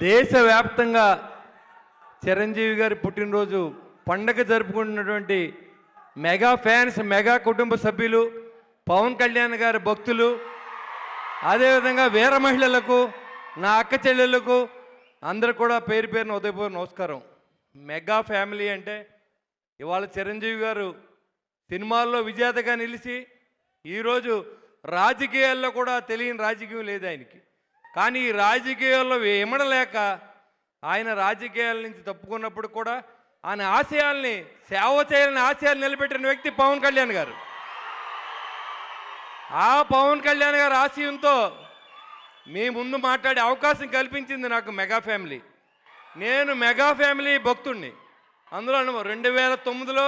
దేశవ్యాప్తంగా చిరంజీవి గారి పుట్టినరోజు పండగ జరుపుకుంటున్నటువంటి మెగా ఫ్యాన్స్ మెగా కుటుంబ సభ్యులు పవన్ కళ్యాణ్ గారి భక్తులు అదేవిధంగా వీర మహిళలకు నా అక్క చెల్లెళ్ళకు అందరు కూడా పేరు పేరున ఉదయపూర్ నమస్కారం. మెగా ఫ్యామిలీ అంటే ఇవాళ చిరంజీవి గారు సినిమాల్లో విజేతగా నిలిచి ఈరోజు రాజకీయాల్లో కూడా తెలియని రాజకీయం లేదు ఆయనకి. కానీ ఈ రాజకీయాల్లో ఇమడలేక ఆయన రాజకీయాల నుంచి తప్పుకున్నప్పుడు కూడా ఆయన ఆశయాల్ని సేవ చేయాలని ఆశయాలు నిలబెట్టిన వ్యక్తి పవన్ కళ్యాణ్ గారు. ఆ పవన్ కళ్యాణ్ గారి ఆశయంతో మీ ముందు మాట్లాడే అవకాశం కల్పించింది నాకు మెగా ఫ్యామిలీ. నేను మెగా ఫ్యామిలీ భక్తుణ్ణి. అందులో రెండు వేల తొమ్మిదిలో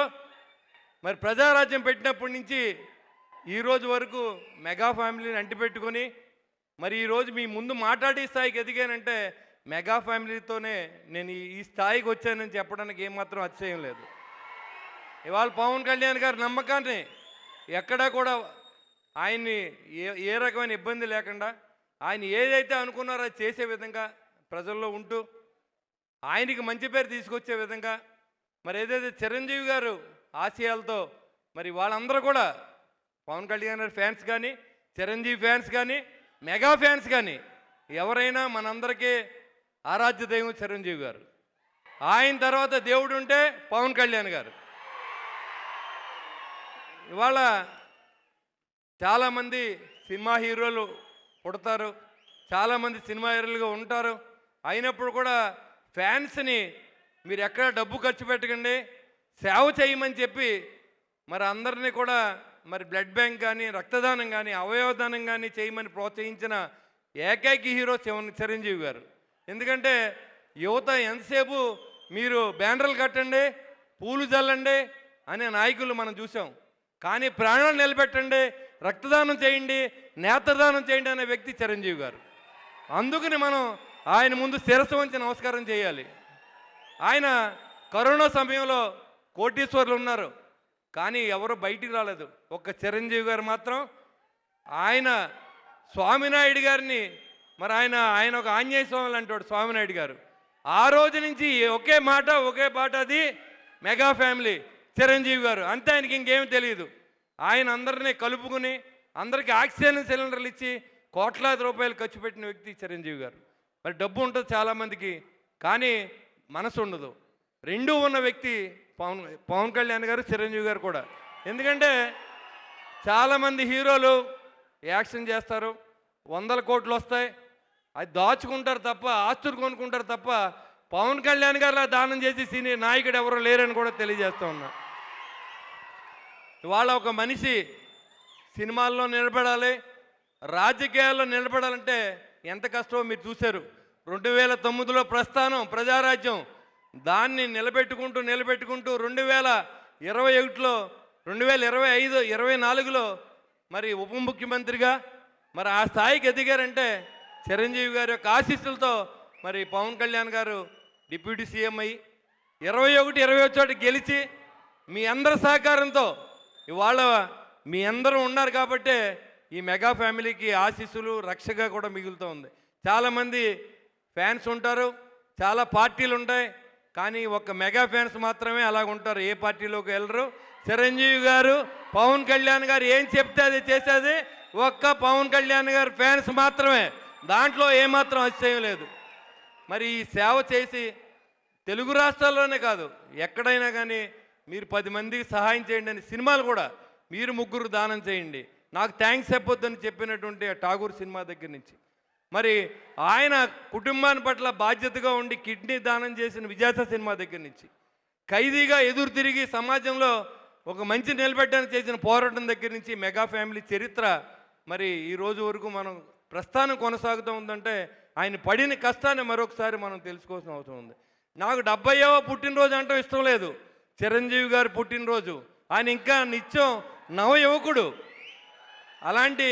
మరి ప్రజారాజ్యం పెట్టినప్పటి నుంచి ఈరోజు వరకు మెగా ఫ్యామిలీని అంటిపెట్టుకొని మరి ఈరోజు మీ ముందు మాట్లాడే స్థాయికి ఎదిగానంటే మెగా ఫ్యామిలీతోనే నేను ఈ- స్థాయికి వచ్చానని చెప్పడానికి ఏమాత్రం అతిశయం లేదు. ఇవాళ పవన్ కళ్యాణ్ గారి నమ్మకాన్ని ఎక్కడా కూడా ఆయన్ని ఏ ఏ రకమైన ఇబ్బంది లేకుండా ఆయన ఏదైతే అనుకున్నారో అది చేసే విధంగా ప్రజల్లో ఉంటూ ఆయనకి మంచి పేరు తీసుకొచ్చే విధంగా మరి ఏదైతే చిరంజీవి గారు ఆశయాలతో మరి వాళ్ళందరూ కూడా పవన్ కళ్యాణ్ గారి ఫ్యాన్స్ కానీ చిరంజీవి ఫ్యాన్స్ కానీ మెగా ఫ్యాన్స్ కానీ ఎవరైనా మనందరికీ ఆరాధ్య దైవం చిరంజీవి గారు. ఆయన తర్వాత దేవుడు ఉంటే పవన్ కళ్యాణ్ గారు. ఇవాళ చాలామంది సినిమా హీరోలు పుడతారు చాలామంది సినిమా హీరోలుగా ఉంటారు. అయినప్పుడు కూడా ఫ్యాన్స్ని మీరు ఎక్కడ డబ్బు ఖర్చు పెట్టకండి సేవ చేయమని చెప్పి మరి అందరినీ కూడా మరి బ్లడ్ బ్యాంక్ కానీ రక్తదానం కానీ అవయవదానం కానీ చేయమని ప్రోత్సహించిన ఏకైక హీరో చిరంజీవి గారు. ఎందుకంటే యువత ఎంతసేపు మీరు బ్యానర్లు కట్టండి పూలు చల్లండి అనే నాయకులు మనం చూసాం. కానీ ప్రాణాలు నిలబెట్టండి రక్తదానం చేయండి నేత్రదానం చేయండి అనే వ్యక్తి చిరంజీవి గారు. అందుకని మనం ఆయన ముందు శిరస్సు వంచి నమస్కారం చేయాలి. ఆయన కరోనా సమయంలో కోటీశ్వర్లు ఉన్నారు. కానీ ఎవరు బయటికి రాలేదు. ఒక్క చిరంజీవి గారు మాత్రం ఆయన స్వామినాయుడు గారిని మరి ఆయన ఆయన ఒక ఆంజనేయ స్వామి అంటాడు స్వామినాయుడు గారు. ఆ రోజు నుంచి ఒకే మాట ఒకే పాట అది మెగా ఫ్యామిలీ చిరంజీవి గారు. అంతే ఆయనకి ఇంకేం తెలియదు. ఆయన అందరినీ కలుపుకుని అందరికీ ఆక్సిజన్ సిలిండర్లు ఇచ్చి కోట్లాది రూపాయలు ఖర్చు పెట్టిన వ్యక్తి చిరంజీవి గారు. మరి డబ్బు ఉంటుంది చాలామందికి కానీ మనసు ఉండదు. రెండూ ఉన్న వ్యక్తి పవన్ పవన్ కళ్యాణ్ గారు చిరంజీవి గారు కూడా. ఎందుకంటే చాలామంది హీరోలు యాక్షన్ చేస్తారు వందల కోట్లు వస్తాయి అది దాచుకుంటారు తప్ప ఆస్తులు కొనుక్కుంటారు తప్ప పవన్ కళ్యాణ్ గారు దానం చేసి సినీ నాయకుడు ఎవరు లేరని కూడా తెలియజేస్తూ ఉన్నా. ఇవాళ ఒక మనిషి సినిమాల్లో నిలబడాలి రాజకీయాల్లో నిలబడాలంటే ఎంత కష్టమో మీరు చూశారు. రెండు వేల తొమ్మిదిలో ప్రస్థానం ప్రజారాజ్యం దాన్ని నిలబెట్టుకుంటూ నిలబెట్టుకుంటూ రెండు వేల ఇరవై ఒకటిలో రెండు వేల ఇరవై ఐదు ఇరవై నాలుగులో మరి ఉప ముఖ్యమంత్రిగా మరి ఆ స్థాయికి ఎదిగారంటే చిరంజీవి గారి యొక్క ఆశీస్సులతో మరి పవన్ కళ్యాణ్ గారు డిప్యూటీ సీఎం అయ్యి ఇరవై ఒకటి ఇరవై చోట గెలిచి మీ అందరి సహకారంతో ఇవాళ మీ అందరూ ఉన్నారు కాబట్టే ఈ మెగా ఫ్యామిలీకి ఆశీస్సులు రక్షగా కూడా మిగులుతూ ఉంది. చాలామంది ఫ్యాన్స్ ఉంటారు చాలా పార్టీలు ఉంటాయి కానీ ఒక మెగా ఫ్యాన్స్ మాత్రమే అలాగ ఉంటారు. ఏ పార్టీలోకి వెళ్ళరు. చిరంజీవి గారు పవన్ కళ్యాణ్ గారు ఏం చెప్తే అది చేసేది? ఒక్క పవన్ కళ్యాణ్ గారు ఫ్యాన్స్ మాత్రమే. దాంట్లో ఏమాత్రం అతిశయం లేదు. మరి ఈ సేవ చేసి తెలుగు రాష్ట్రాల్లోనే కాదు ఎక్కడైనా కానీ మీరు పది మందికి సహాయం చేయండి అని సినిమాలు కూడా మీరు ముగ్గురు దానం చేయండి. నాకు థ్యాంక్స్ చెప్పొద్దని చెప్పినటువంటి ఆ ఠాగూర్ సినిమా దగ్గర నుంచి. మరి ఆయన కుటుంబాన్ని పట్ల బాధ్యతగా ఉండి కిడ్నీ దానం చేసిన విజేత సినిమా దగ్గర నుంచి ఖైదీగా ఎదురు తిరిగి సమాజంలో ఒక మంచి నిలబెట్టడానికి చేసిన పోరాటం దగ్గర నుంచి మెగా ఫ్యామిలీ చరిత్ర మరి ఈ రోజు వరకు మనం ప్రస్థానం కొనసాగుతూ ఉందంటే ఆయన పడిన కష్టాన్ని మరొకసారి మనం తెలుసుకోవాల్సిన అవసరం ఉంది. నాకు డెబ్బైవ పుట్టినరోజు అంటే ఇష్టం లేదు. చిరంజీవి గారి పుట్టినరోజు. ఆయన ఇంకా నిత్యం నవ యువకుడు అలాంటి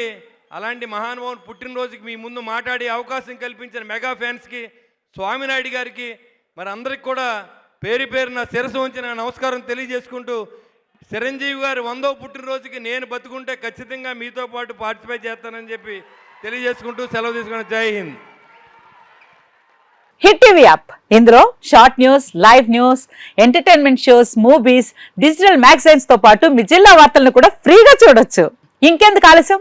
అలాంటి మహానుభావుని పుట్టినరోజుకి మీ ముందు మాట్లాడే అవకాశం కల్పించిన మెగా ఫ్యాన్స్కి స్వామినాయుడు గారికి మరి అందరికి కూడా పేరు పేరున శిరసు ఉంచిన నమస్కారం తెలియజేసుకుంటూ చిరంజీవి గారు వందో పుట్టినరోజుకి నేను బతుకుంటే ఖచ్చితంగా మీతో పాటు పార్టిసిపేట్ చేస్తానని చెప్పి తెలియజేసుకుంటూ సెలవు తీసుకుని జై హింద్. Hit TV app. ఇందులో short news live news entertainment shows movies digital మ్యాగజైన్స్తో పాటు మీ జిల్లా వార్తలను కూడా ఫ్రీగా చూడొచ్చు. ఇంకెందుకు ఆలస్యం?